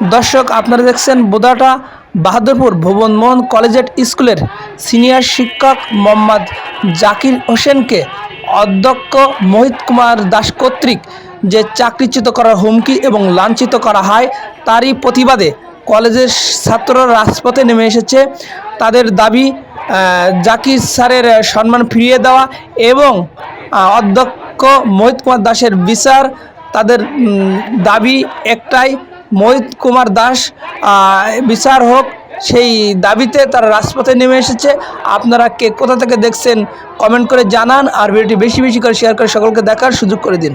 দর্শক, আপনারা দেখছেন বোদাটা বাহাদুরপুর ভুবন মোহন কলেজেট স্কুলের সিনিয়র শিক্ষক মোহাম্মদ জাকির হোসেনকে অধ্যক্ষ মোহিত কুমার দাস কর্তৃক যে চাকরিচ্যুত করার হুমকি এবং লাঞ্ছিত করা হয়, তারই প্রতিবাদে কলেজের ছাত্ররা রাজপথে নেমে এসেছে। তাদের দাবি জাকির স্যারের সম্মান ফিরিয়ে দেওয়া এবং অধ্যক্ষ মোহিত কুমার দাসের বিচার, তাদের দাবি একটাই মোহিত কুমার দাস বিচার হোক, সেই দাবিতে তারা রাজপথে নেমে এসেছে। আপনারা কে, কোথা থেকে দেখছেন কমেন্ট করে জানান আর ভিডিওটি বেশি বেশি করে শেয়ার করে সকলকে দেখার সুযোগ করে দিন।